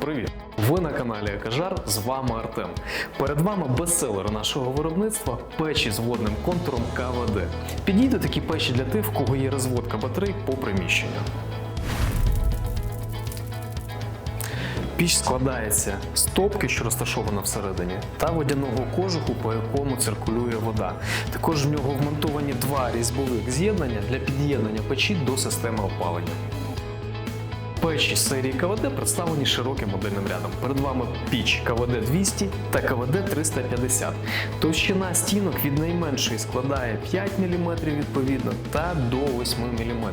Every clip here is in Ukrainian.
Привіт! Ви на каналі Екажар. З вами Артем. Перед вами бестселер нашого виробництва печі з водним контуром КВД. Підійдуть такі печі для тих, в кого є розводка батарей по приміщенню. Піч складається з топки, що розташована всередині, та водяного кожуху, по якому циркулює вода. Також в нього вмонтовані два різьбових з'єднання для під'єднання печі до системи опалення. Печі серії КВД представлені широким модельним рядом. Перед вами піч КВД 200 та КВД 350. Товщина стінок від найменшої складає 5 мм відповідно та до 8 мм.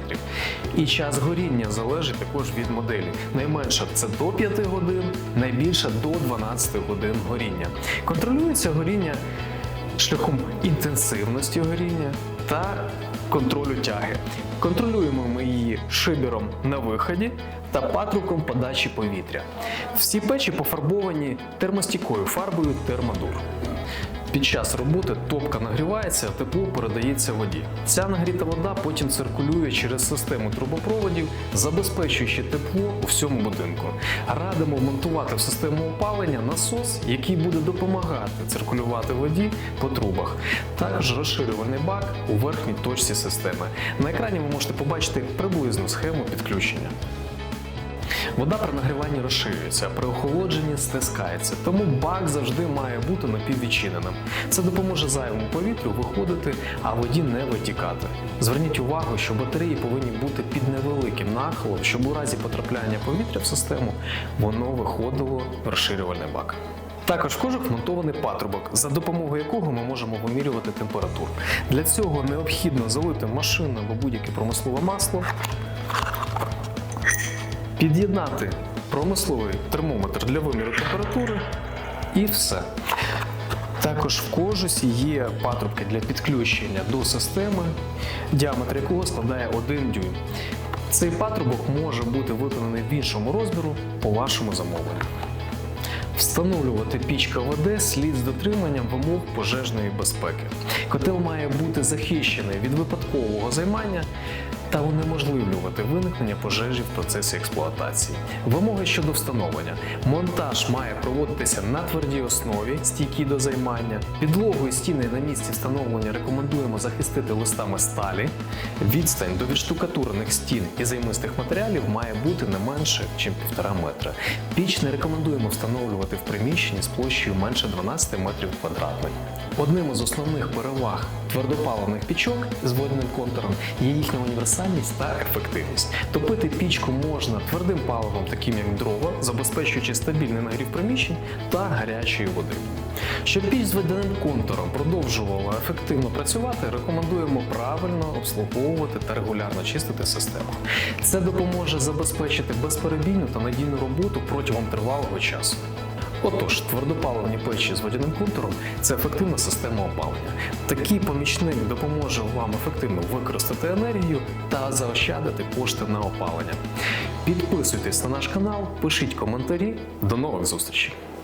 І час горіння залежить також від моделі. Найменша це до 5 годин, найбільша до 12 годин горіння. Контролюється горіння шляхом інтенсивності горіння та контролю тяги. Контролюємо ми її шибером на виході та патруком подачі повітря. Всі печі пофарбовані термостійкою фарбою термодур. Під час роботи топка нагрівається, а тепло передається воді. Ця нагріта вода потім циркулює через систему трубопроводів, забезпечуючи тепло у всьому будинку. Радимо вмонтувати в систему опалення насос, який буде допомагати циркулювати воді по трубах. Також розширювальний бак у верхній точці системи. На екрані ви можете побачити приблизну схему підключення. Вода при нагріванні розширюється, при охолодженні стискається, тому бак завжди має бути напіввідчиненим. Це допоможе зайвому повітрю виходити, а воді не витікати. Зверніть увагу, що батареї повинні бути під невеликим нахилом, щоб у разі потрапляння повітря в систему воно виходило в розширювальний бак. Також в кожух вмонтований патрубок, за допомогою якого ми можемо вимірювати температуру. Для цього необхідно залити машину або будь-яке промислове масло, під'єднати промисловий термометр для виміру температури і все. Також в кожусі є патрубки для підключення до системи, діаметр якого складає 1 дюйм. Цей патрубок може бути виконаний в іншому розміру по вашому замовленню. Встановлювати піч КВД слід з дотриманням вимог пожежної безпеки. Котел має бути захищений від випадкового займання та унеможливлювати виникнення пожежі в процесі експлуатації. Вимоги щодо встановлення. Монтаж має проводитися на твердій основі, стійкій до займання. Підлогу і стіни на місці встановлення рекомендуємо захистити листами сталі. Відстань до відштукатурених стін і займистих матеріалів має бути не менше, ніж 1,5 метра. Піч не рекомендуємо встановлювати в приміщенні з площею менше 12 метрів квадратних. Одним із основних переваг твердопаливних пічок з водним контуром є їхня універсальність та ефективність. Топити пічку можна твердим паливом, таким як дрова, забезпечуючи стабільний нагрів приміщень та гарячої води. Щоб піч з водяним контуром продовжувала ефективно працювати, рекомендуємо правильно обслуговувати та регулярно чистити систему. Це допоможе забезпечити безперебійну та надійну роботу протягом тривалого часу. Отож, твердопаливні печі з водяним контуром це ефективна система опалення. Такий помічник допоможе вам ефективно використати енергію та заощадити кошти на опалення. Підписуйтесь на наш канал, пишіть коментарі. До нових зустрічей!